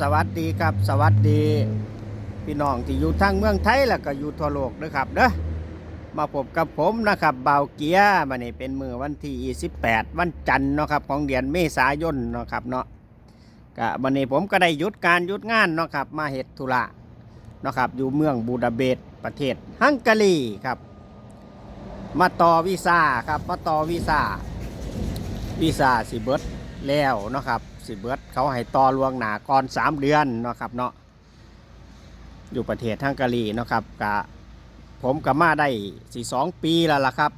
สวัสดีครับ สวัสดี พี่น้องที่อยู่ทางเมืองไทยแล้วก็อยู่ทั่วโลกนะครับเด้อมาพบกับผมนะครับเบาเกียร์มานี่เป็นมือวันที่ 28 วันจันทร์เนาะครับของเดือนเมษายนเนาะครับเนาะก็วันนี้ผมก็ได้หยุดการหยุดงานเนาะครับมาเฮ็ดธุระเนาะครับอยู่เมืองบูดาเปสต์ประเทศฮังการีครับ มาต่อวีซ่าครับมาต่อวีซ่าวีซ่าสิเบิดแล้วเนาะครับ สิเบิดเขาให้ต่อลวงหนาก่อน3เดือนเนาะครับเนาะอยู่ประเทศฮังการีเนาะครับกะผมก็มาได้สี่สองปีแล้วล่ะครับ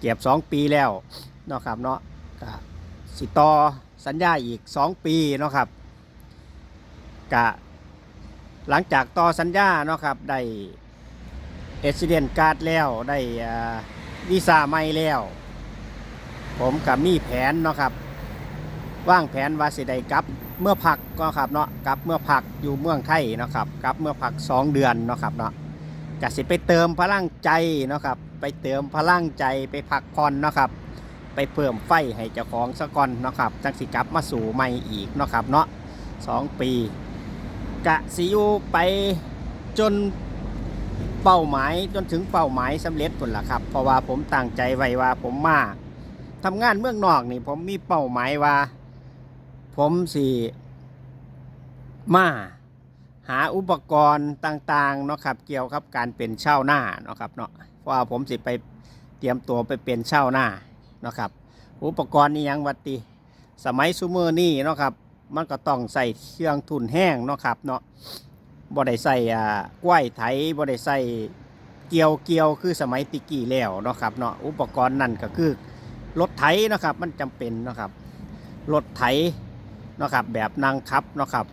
เก็บสองปีแล้วเนาะครับเนาะกะสิต่อสัญญาอีก2ปีเนาะครับกะหลังจากต่อสัญญาเนาะครับได้เอ d ิเดนการ์ดแล้วได้วีซ่าใหม่แล้ว ผมกับมีแผนเนาะครับ วางแผนว่าสิได้กลับเมื่อพักก็ครับเนาะกลับเมื่อพักอยู่เมืองไทยเนาะครับกลับเมื่อพัก 2 เดือนเนาะครับเนาะกสิไปเติมพลังใจเนาะครับไปเติมพลังใจไปพักผ่อนเนาะครับไปเพิ่มไฟให้เจ้าของสะก่อนเนาะครับจังสิกลับมาสู่ใหม่อีกเนาะครับเนาะสองปี กะสิอยู่ไปจนเป้าหมายจนถึงเป้าหมายสำเร็จผลละครับ เพราะว่าผมตั้งใจไว้ว่าผมมาทำงานเมืองนอกนี่ผมมีเป้าหมายว่า ผมสิมาหาอุปกรณ์ต่างๆเนาะครับเกี่ยวกับการเป็นเช่าหน้าเนาะครับเนาะเพราะว่าผมสิไปเตรียมตัวไปเป็นเช่าหน้าเนาะครับ อุปกรณ์นี้ยังวัดติ สมัยซูเมอร์นี่เนาะครับมันก็ต้องใส่เครื่องทุนแห้งเนาะครับเนาะบ่ได้ใส่อ่ากล้วยไถบ่ได้ใส่เกี่ยวเกี่ยวคือสมัยติกี้แล้วเนาะครับเนาะอุปกรณ์นั่นก็คือรถไถเนาะครับมันจำเป็นเนาะครับรถไถ เนาะครับแบบนางคับเนาะครับ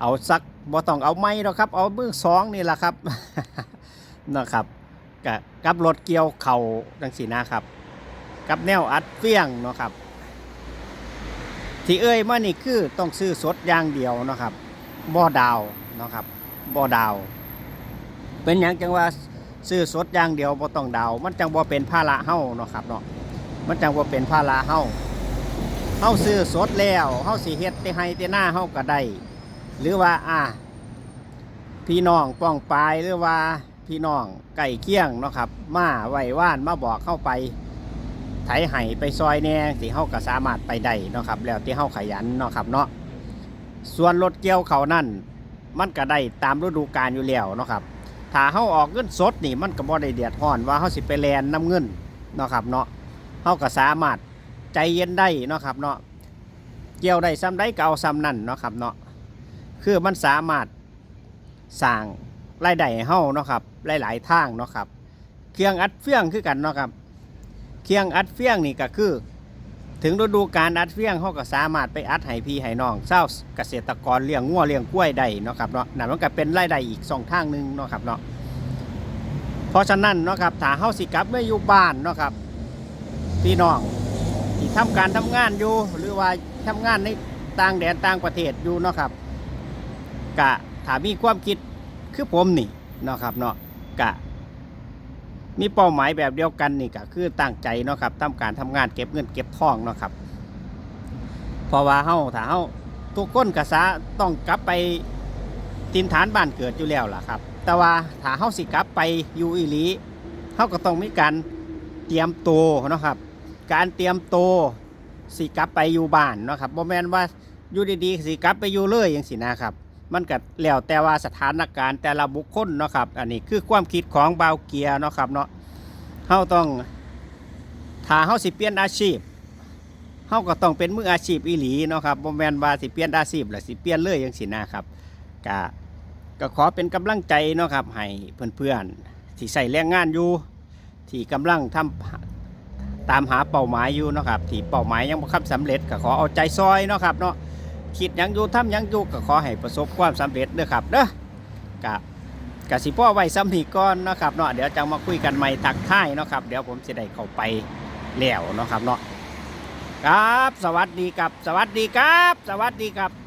เอาสักบ่ต้องเอาไม้หรอกครับ เอามืองสองนี่แหละครับเนาะครับกับกับรถเกี่ยวเข่าดังสีนะครับ กับแนวอัดเฟี้ยงเนาะครับ ที่เอ้ยมานี่คือต้องซื้อสดอย่างเดียวเนาะครับบ่อดาวเนาะครับบ่อดาว เป็นอย่างจังว่าซื้อสดอย่างเดียวบ่ต้องดาว มันจังบ่เป็นภาระเฮ้าเนาะครับเนาะมันจังบ่เป็นภาระเฮ้า เฮาซื้อสดแล้วเฮาสิเฮ็ดแต่ให้แต่หน้าเฮาก็ได้หรือว่าอ่า พี่น้องป้องปลายหรือว่าพี่น้องไก่เคียงเนาะครับ มาไหวว่านมาบอกเข้าไปไถไห้ไปซอยแน่สิเฮาก็สามารถไปได้เนาะครับ แล้วที่เฮาขยันเนาะครับเนาะส่วนรถเกี่ยวเขานั่นมันก็ได้ตามฤดูกาลอยู่แล้วเนาะครับถ้าเฮาออกเงินสดนี่มันก็บ่ได้เดือดร้อนว่าเฮาสิไปแลนน้ำเงินเนาะครับเนาะเฮาก็สามารถ ใจเย็นได้เนาะครับเนาะเกี่ยวได้ซ้ำได้เก็เอาซ้ำนั่นเนาะครับเนาะคือมันสามารถสร้างรายได้ให้าเนาะครับหลายๆทางเนาะครับ เครื่องอัดเฟื่องคือกันเนาะครับ เครื่องอัดเฟื่องนี่ก็คือ ถึงฤดูการอัดเฟี้ยงเขาก็สามารถไปอัดให้พี่ให้น้องเศร้าเกษตรกรเลี้ยงงัวเลี้ยงกล้วยได้เนาะครับเนาะนั่นมันก็เป็นรายได้อีกสองทางหนึ่งเนาะครับเนาะเพราะฉะนั้นเนาะครับถ้าเฮาสิกลับไม่อยู่บ้านเนาะครับพี่น้อง ที่ทำการทำงานอยู่ หรือว่าทำงานในต่างแดนต่างประเทศอยู่เนาะครับกะถามีความคิดคือผมนี่เนาะครับเนาะกะ มีเป้าหมายแบบเดียวกันนี่ก็คือตั้งใจเนาะครับทำการทำงานเก็บเงินเก็บทองเนาะครับเพราะว่าเฮาถ้าเฮาทุกคนกษาต้องกลับไปทินฐานบ้านเกิดอยู่แล้วล่ะครับ แต่ว่าถ้าเฮาสิกลับไปอยู่อีหลีเฮาก็ต้องมีการเตรียมตัวเนาะครับ การเตรียมตัวสิกลับไปอยู่บ้านเนาะครับบ่แม่นว่าอยู่ดีๆสิกลับไปอยู่เลยอย่างสินะครับ มันก็แล้วแต่ว่าสถานการณ์แต่ละบุคคลเนาะครับ อันนี้คือความคิดของบาวเกียร์เนาะครับเนาะเฮาต้องถ้าเฮาสิเปลี่ยนอาชีพเฮาก็ต้องเป็นมืออาชีพอีหลีเนาะครับบ่แม่นว่าสิเปลี่ยนอาชีพแล้วสิเปลี่ยนเลยจังซี่นะครับก็ก็ขอเป็นกำลังใจเนาะครับให้เพื่อนๆที่ใส่แรงงานอยู่ที่กำลังทำ ตามหาเป้าหมายอยู่นะครับที่เป้าหมายยังบ่คับสำเร็จก็ขอเอาใจซอยเนาะครับเนาะคิดยังอยู่ทำหยังอยู่ก็ขอให้ประสบความสำเร็จเด้อครับเด้อกะกะสิพ่อไว้ซ้ำนี่ก่อนเนาะครับเนาะเดี๋ยวจะมาคุยกันใหม่ทักท้ายเนาะครับเดี๋ยวผมจะได้เข้าไปแล้วเนาะครับเนาะครับ สวัสดีครับ สวัสดีครับ สวัสดีครับ